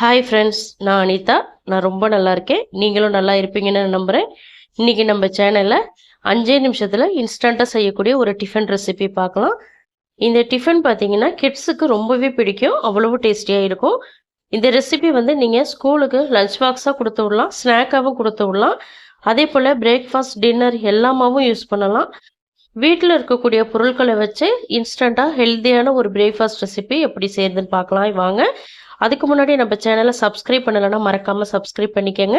Hi friends நான் அனிதா. நான் ரொம்ப நல்லா இருக்கேன். நீங்களும் நல்லா இருப்பீங்கன்னு நம்புகிறேன் இன்றைக்கி நம்ம சேனலில் அஞ்சே நிமிஷத்தில் இன்ஸ்டண்ட்டாக செய்யக்கூடிய ஒரு டிஃபன் ரெசிபி பார்க்கலாம். இந்த டிஃபன் பார்த்தீங்கன்னா கிட்ஸுக்கு ரொம்பவே பிடிக்கும். அவ்வளவு டேஸ்டியாக இருக்கும். இந்த ரெசிபி வந்து நீங்கள் ஸ்கூலுக்கு லஞ்ச் பாக்ஸாக கொடுத்து விடலாம். ஸ்நாக்காகவும் கொடுத்து விடலாம். அதே போல் பிரேக்ஃபாஸ்ட் டின்னர் எல்லாமாவும் யூஸ் பண்ணலாம். வீட்டில் இருக்கக்கூடிய பொருட்களை வச்சு இன்ஸ்டண்ட்டாக ஹெல்த்தியான ஒரு பிரேக்ஃபாஸ்ட் ரெசிபி எப்படி செய்யுதுன்னு பார்க்கலாம். வாங்க. அதுக்கு முன்னாடி நம்ம சேனலை சப்ஸ்கிரைப் பண்ணலைன்னா மறக்காமல் சப்ஸ்கிரைப் பண்ணிக்கோங்க.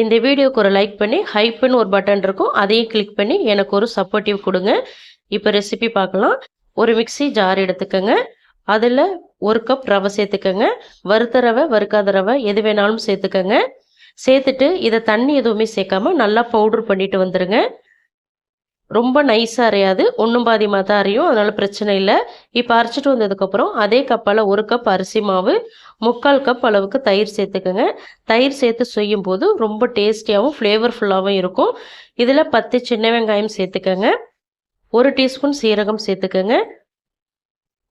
இந்த வீடியோக்கு ஒரு லைக் பண்ணி ஹைப்புன்னு ஒரு பட்டன் இருக்கும் அதையும் கிளிக் பண்ணி எனக்கு ஒரு சப்போர்ட்டிவ் கொடுங்க. இப்போ ரெசிபி பார்க்கலாம். ஒரு மிக்சி ஜார் எடுத்துக்கோங்க. அதில் ஒரு கப் ரவை சேர்த்துக்கோங்க. வறுத்த ரவை வறுக்காத ரவை எது வேணாலும் சேர்த்துக்கோங்க. சேர்த்துட்டு இதை தண்ணி எதுவுமே சேர்க்காம நல்லா பவுடர் பண்ணிட்டு வந்துடுங்க ரொம்ப நைஸாக அரையாது. ஒன்றும் பாதிமாக தான் அரையும். அதனால் பிரச்சனை இல்லை. இப்போ அரைச்சிட்டு வந்ததுக்கப்புறம் அதே கப்பால் ஒரு கப் அரிசி மாவு முக்கால் கப் அளவுக்கு தயிர் சேர்த்துக்கோங்க. தயிர் சேர்த்து செய்யும் போது ரொம்ப டேஸ்டியாகவும் ஃப்ளேவர்ஃபுல்லாகவும் இருக்கும். இதில் பத்து சின்ன வெங்காயம் சேர்த்துக்கோங்க. ஒரு டீஸ்பூன் சீரகம் சேர்த்துக்கோங்க.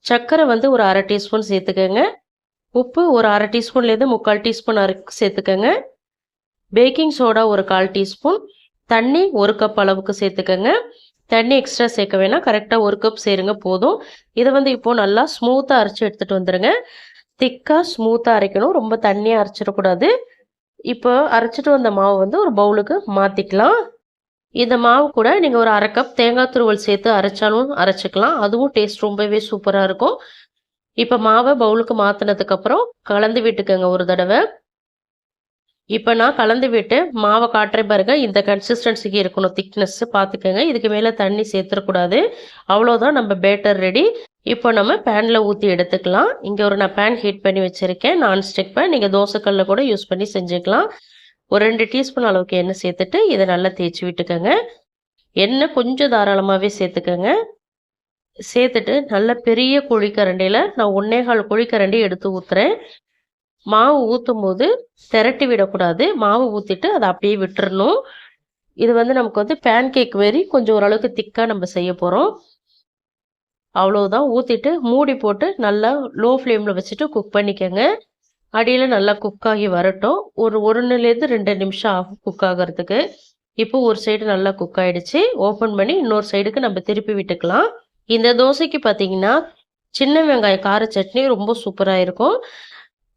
சர்க்கரை வந்து ஒரு அரை டீஸ்பூன் சேர்த்துக்கோங்க. உப்பு ஒரு அரை டீஸ்பூன்லேருந்து முக்கால் டீஸ்பூன் அரை சேர்த்துக்கோங்க. பேக்கிங் சோடா ஒரு கால் டீஸ்பூன் தண்ணி ஒரு கப் அளவுக்கு சேர்த்துக்கோங்க. தண்ணி எக்ஸ்ட்ரா சேர்க்க வேணாம். கரெக்டாக ஒரு கப் சேருங்க போதும். இதை வந்து இப்போது நல்லா ஸ்மூத்தாக அரைச்சி எடுத்துகிட்டு வந்துடுங்க திக்காக ஸ்மூத்தாக அரைக்கணும். ரொம்ப தண்ணியாக அரைச்சிடக்கூடாது. இப்போ அரைச்சிட்டு வந்த மாவு வந்து ஒரு பவுலுக்கு மாற்றிக்கலாம் இந்த மாவு கூட நீங்கள் ஒரு அரை கப் தேங்காய் துருவல் சேர்த்து அரைச்சாலும் அரைச்சிக்கலாம். அதுவும் டேஸ்ட் ரொம்பவே சூப்பராக இருக்கும். இப்போ மாவை பவுலுக்கு மாற்றினதுக்கப்புறம் கலந்து விட்டுக்கோங்க ஒரு தடவை. இப்போ நான் கலந்து விட்டு மாவை காட்டுற பாருங்க. இந்த கன்சிஸ்டன்சிக்கு இருக்கணும். திக்னஸ் பார்த்துக்கோங்க இதுக்கு மேலே தண்ணி சேர்த்துடக்கூடாது அவ்வளோதான் நம்ம பேட்டர் ரெடி இப்போ நம்ம பேனில் ஊற்றி எடுத்துக்கலாம். இங்கே ஒரு நான் பேன் ஹீட் பண்ணி வச்சுருக்கேன். நான்ஸ்டிக் பேன் நீங்கள் தோசைக்கல்ல கூட யூஸ் பண்ணி செஞ்சுக்கலாம். ஒரு ரெண்டு டீஸ்பூன் அளவுக்கு எண்ணெய் சேர்த்துட்டு இதை நல்லா தேய்ச்சி விட்டுக்கோங்க. எண்ணெய் கொஞ்சம் தாராளமாகவே சேர்த்துக்கோங்க. சேர்த்துட்டு நல்ல பெரிய குழிக்கரண்டியில் நான் ஒன்னேகால் குழிக்கரண்டி எடுத்து ஊற்றுறேன் மாவு ஊற்றும் போது திரட்டி விடக்கூடாது. மாவு ஊற்றிட்டு அதை அப்படியே விட்டுறணும். இது வந்து நமக்கு வந்து பேன் கேக் மாரி கொஞ்சம் ஓரளவுக்கு திக்காக நம்ம செய்ய போகிறோம் அவ்வளோதான் ஊற்றிட்டு மூடி போட்டு நல்லா லோ ஃப்ளேமில் வச்சுட்டு குக் பண்ணிக்கோங்க. அடியில் நல்லா குக் ஆகி வரட்டும். ஒரு ஒன்றுலேருந்து ரெண்டு நிமிஷம் ஆகும் குக் ஆகிறதுக்கு. இப்போ ஒரு சைடு நல்லா குக் ஆகிடுச்சு ஓப்பன் பண்ணி இன்னொரு சைடுக்கு நம்ம திருப்பி விட்டுக்கலாம். இந்த தோசைக்கு பார்த்தீங்கன்னா சின்ன வெங்காய கார சட்னி ரொம்ப சூப்பராக இருக்கும்.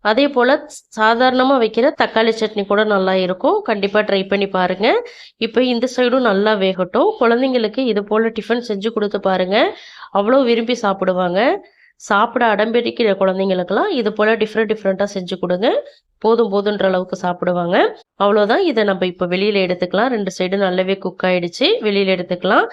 அதே போல் சாதாரணமாக வைக்கிற தக்காளி சட்னி கூட நல்லா இருக்கும். கண்டிப்பாக ட்ரை பண்ணி பாருங்கள் இப்போ இந்த சைடும் நல்லா வேகட்டும். குழந்தைங்களுக்கு இது போல் டிஃபன் செஞ்சு கொடுத்து பாருங்கள் அவ்வளோ விரும்பி சாப்பிடுவாங்க. சாப்பிட அடம்பிடிக்கிற குழந்தைங்களுக்கெல்லாம் இது போல் டிஃப்ரெண்ட் டிஃப்ரெண்ட்டாக செஞ்சு கொடுங்க. போதும் போதுன்ற அளவுக்கு சாப்பிடுவாங்க. அவ்வளோதான் இதை நம்ம இப்போ வெளியில் எடுத்துக்கலாம். ரெண்டு சைடு நல்லாவே குக் ஆகிடுச்சு வெளியில் எடுத்துக்கலாம்.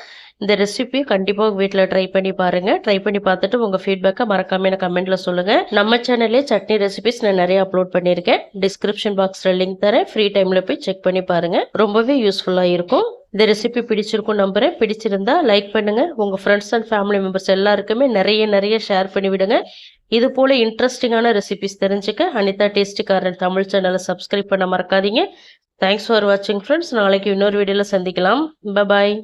இந்த ரெசிபி கண்டிப்பாக வீட்டில் ட்ரை பண்ணி பாருங்கள் ட்ரை பண்ணி பார்த்துட்டு உங்கள் ஃபீட்பேக்கை மறக்காமல் எனக்கு கமெண்ட்டில் சொல்லுங்கள் நம்ம சேனல்லே சட்னி ரெசிபிஸ் நான் நிறைய அப்லோட் பண்ணியிருக்கேன். டிஸ்கிரிப்ஷன் பாக்ஸில் லிங்க் தரேன். ஃப்ரீ டைமில் போய் செக் பண்ணி பாருங்கள் ரொம்பவே யூஸ்ஃபுல்லாக இருக்கும். இந்த ரெசிபி பிடிச்சிருக்கும் நம்புகிறேன் பிடிச்சிருந்தா லைக் பண்ணுங்கள் உங்கள் ஃப்ரெண்ட்ஸ் அண்ட் ஃபேமிலி மெம்பர்ஸ் எல்லாருக்குமே நிறைய நிறைய ஷேர் பண்ணிவிடுங்க இது போல் இன்ட்ரெஸ்டிங்கான ரெசிபிஸ் தெரிஞ்சுக்க அனிதா டேஸ்டிக்காரன் தமிழ் சேனலை சப்ஸ்கிரைப் பண்ண மறக்காதீங்க. தேங்க்ஸ் ஃபார் வாட்சிங் ஃப்ரெண்ட்ஸ் நாளைக்கு இன்னொரு வீடியோவில் சந்திக்கலாம். பாய்